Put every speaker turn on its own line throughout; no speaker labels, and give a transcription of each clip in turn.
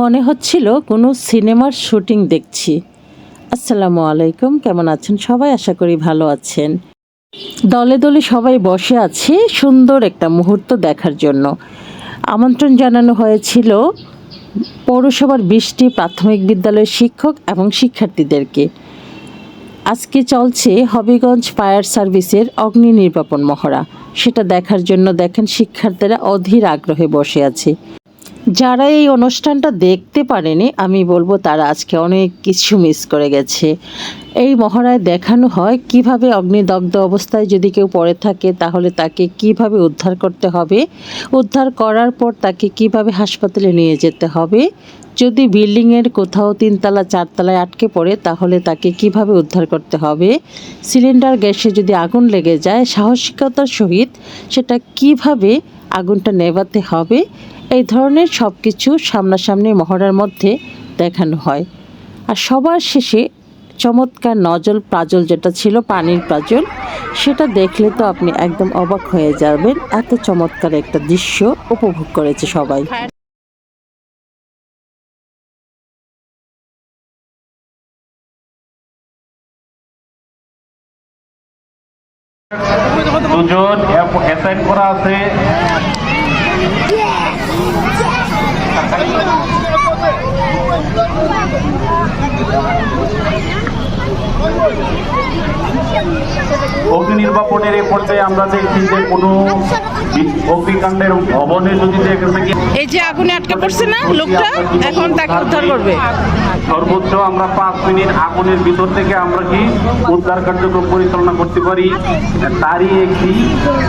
মনে হচ্ছিল কোনো সিনেমার শুটিং দেখছি। আসসালামু আলাইকুম, কেমন আছেন সবাই? আশা করি ভালো আছেন। দলে দলে সবাই বসে আছে সুন্দর একটা মুহূর্ত দেখার জন্য। আমন্ত্রণ জানানো হয়েছিল পৌরসভার বিশটি প্রাথমিক বিদ্যালয়ের শিক্ষক এবং শিক্ষার্থীদেরকে। আজকে চলছে হবিগঞ্জ ফায়ার সার্ভিসের অগ্নি নির্বাপন মহড়া। সেটা দেখার জন্য দেখেন শিক্ষার্থীরা অধীর আগ্রহে বসে আছে। যারা এই অনুষ্ঠানটা দেখতে পারেনি, আমি বলব তারা আজকে অনেক কিছু মিস করে গেছে। এই মহড়ায় দেখানো হয় কীভাবে অগ্নিদগ্ধ অবস্থায় যদি কেউ পড়ে থাকে, তাহলে তাকে কীভাবে উদ্ধার করতে হবে, উদ্ধার করার পর তাকে কীভাবে হাসপাতালে নিয়ে যেতে হবে, যদি বিল্ডিংয়ের কোথাও তিনতলা, চারতলায় আটকে পড়ে, তাহলে তাকে কীভাবে উদ্ধার করতে হবে, সিলিন্ডার গ্যাসে যদি আগুন লেগে যায়, সাহসিকতার সহিত সেটা কীভাবে আগুনটা নেভাতে হবে। এই ধরনের সব কিছু সামনাসামনি মহড়ার মধ্যে দেখানো হয়। আর সবার শেষে চমৎকার নজল প্রাজল যেটা ছিল, পানির প্রাজল সেটা দেখলে তো আপনি একদম অবাক হয়ে যাবেন। এত চমৎকার একটা দৃশ্য উপভোগ করেছে সবাই।
দুজন অ্যাসাইন করা আছে। নির্বাপনের এই পর্যায়ে আমরা দেখছি যে কোনো অগ্নিকাণ্ডের ভবনে যদি দেখে থাকি
এই যে আগুনে আটকে পড়ছে না লোকটা এখন তাকে উদ্ধার করবে।
সর্বোচ্চ আমরা পাঁচ মিনিট আগুনের ভিতর থেকে আমরা কি উদ্ধার কার্যক্রম পরিচালনা করতে পারি? তারই একটি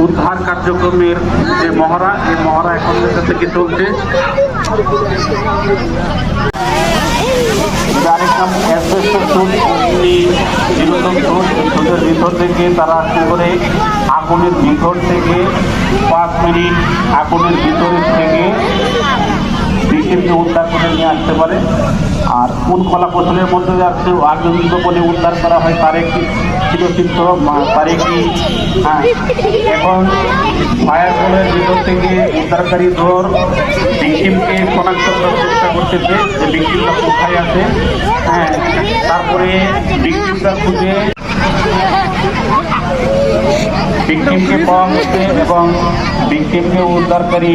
উদ্ধার কার্যক্রমের যে মহড়া এই মহড়া এখন থেকে চলছে। আরেক নাম অ্যাসবেস্টস সুট, অগ্নি নিরোধক সুট, ভিতর থেকে তারা কি করে আগুনের ভিতর থেকে পাঁচ মিনিট আগুনের ভিতরের থেকে বিকেলকে উদ্ধার করে নিয়ে আসতে পারে। আর কোন কলা কৌশলের মধ্যে আসছে আগুন নির্বাপনে উদ্ধার করা হয়, তার একটি চিরচিত্র তার একটি হ্যাঁ। এখন ফায়ার বলের ভিতর থেকে উদ্ধারকারী ধর ভিকটিমকে শনাক্ত করার চেষ্টা করতেছে যে ভিকটিমটা কোথায় আছে হ্যাঁ। তারপরে ভিকটিমটা খুঁজে ভিকটিমকে পাওয়া গেছে এবং ভিকটিমকে উদ্ধারকারী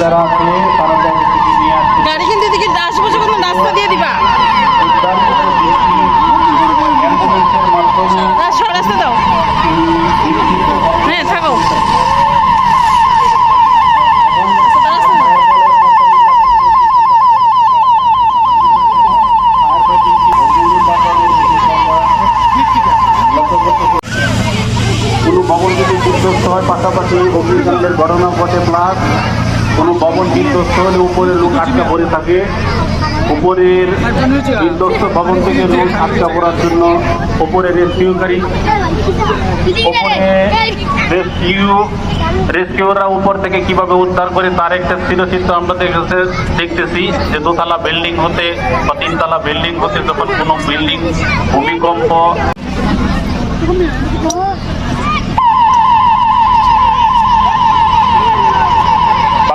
যারা আছে তারা তাদের থেকে নিয়ে আসছে
গাড়ি কিন্তু এদিকে আশেপাশে কোনো রাস্তা দিয়ে দিবা। রাস্তা দাও হ্যাঁ থাকো।
কোনো ভবন যদি বিধ্বস্ত হয়, পাশাপাশি অগ্নিকাণ্ডের ঘটনা ঘটে, প্লাস কোনো ভবন বিধ্বস্ত হলে উপরে লোক আটকা পড়ে থাকে। উপরের বিধ্বস্ত ভবন থেকে লোক আটকা পড়ার জন্য উপরে রেস্কিউকারী উপরে রেস্কিউ, রেস্কিউরা উপর থেকে কীভাবে উদ্ধার করে তার একটা স্থিরচিত্র আমরা দেখেছে, দেখতেছি যে দোতলা বিল্ডিং হতে বা তিনতলা বিল্ডিং হতে যখন কোনো বিল্ডিং ভূমিকম্প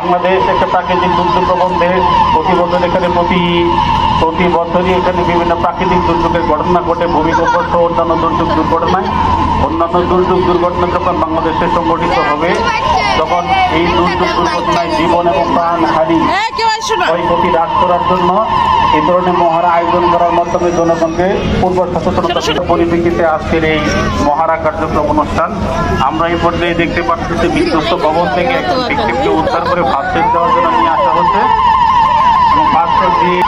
বাংলাদেশ একটা প্রাকৃতিক দুর্যোগ প্রবণ দেশ প্রতি বছর এখানে প্রতি প্রতি বছরই এখানে বিভিন্ন প্রাকৃতিক দুর্যোগের ঘটনা ঘটে, ভূমিকম্প অন্যান্য দুর্যোগ দুর্ঘটনায়। অন্যান্য দুর্যোগ দুর্ঘটনা যখন বাংলাদেশে সংগঠিত হবে তখন এই দুর্যোগ দুর্ঘটনায় জীবন এবং প্রাণ হারি ক্ষয়ক্ষতি হ্রাস করার জন্য এই ধরনের মহারা আয়োজন করার মাধ্যমে জনগণকে পূর্ব সচেতনতা পরিপ্রেক্ষিতে আজকের এই মহারা কার্যক্রম অনুষ্ঠান। আমরা এই পর্যায়ে দেখতে পাচ্ছি যে বিধ্বস্ত ভবন থেকে একজন ব্যক্তিকে উদ্ধার করে এড দেওয়ার জন্য নিয়ে আসা হচ্ছে এবং ফার্স্ট এড দিয়ে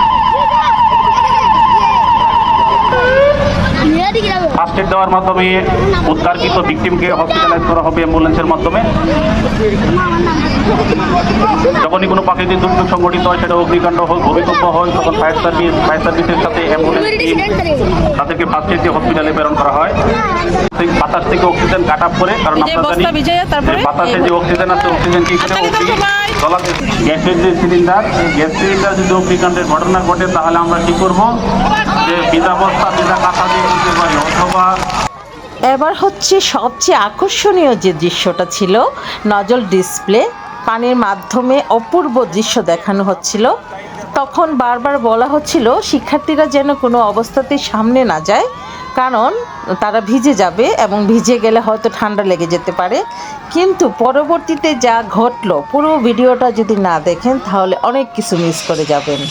ফার্স্ট এড দেওয়ার মাধ্যমে উদ্ধারকৃত ভিকটিমকে হসপিটালাইজ করা হবে অ্যাম্বুলেন্সের মাধ্যমে। যখনই কোনো প্রাকৃতিক দুর্যোগ সংঘটিত হয় সেটা অগ্নিকাণ্ড হোক ভূমিকম্প হয় তখন ফায়ার সার্ভিস ফায়ার সার্ভিসের সাথে অ্যাম্বুলেন্স টিম তাদেরকে ফার্স্ট এড দিয়ে হসপিটালে প্রেরণ করা হয়। সেই বাতাস থেকে অক্সিজেন কাট আপ করে কারণ আমরা জানি বাতাসে যে অক্সিজেন আছে অক্সিজেন কি করে গ্যাসের যে সিলিন্ডার গ্যাস সিলিন্ডার যদি অগ্নিকাণ্ডের ঘটনা ঘটে তাহলে আমরা কি করব? যে ভিজা বস্তা ভিজা কাঁথা দিয়ে দিতে পারি।
এবার হচ্ছে সবচেয়ে আকর্ষণীয় যে দৃশ্যটা ছিল, নজল ডিসপ্লে পানির মাধ্যমে অপূর্ব দৃশ্য দেখানো হচ্ছিল। তখন বারবার বলা হচ্ছিল, শিক্ষার্থীরা যেন কোনো অবস্থাতেই সামনে না যায়, কারণ তারা ভিজে যাবে এবং ভিজে গেলে হয়তো ঠান্ডা লেগে যেতে পারে। কিন্তু পরবর্তীতে যা ঘটলো, পুরো ভিডিওটা যদি না দেখেন, তাহলে অনেক কিছু মিস করে যাবেন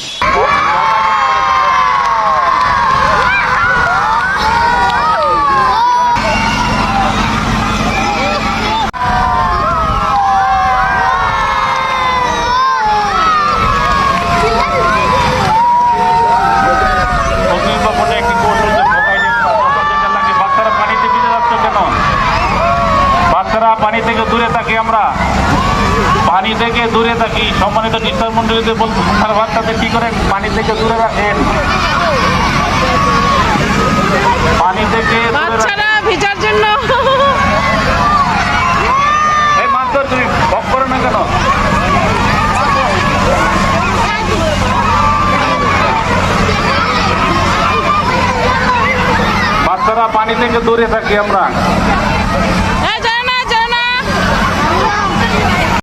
অগ্নিনির্বাপণে একটি কৌশল যে ভোগাই দিয়ে কখন যেটা লাগে। বাচ্চারা পানিতে ভিজে যাচ্ছে কেন বাচ্চারা পানি থেকে দূরে থাকি আমরা। পানি থেকে দূরে থাকি। সম্মানিত টিচার মন্ডলীদের বলব বাচ্চাদের কি করেন পানি থেকে দূরে রাখেন? পানি থেকে
ভিজার জন্য।
এই মাছ ধর তুমি বক করো না কেন? বাচ্চারা পানি থেকে দূরে থাকি আমরা।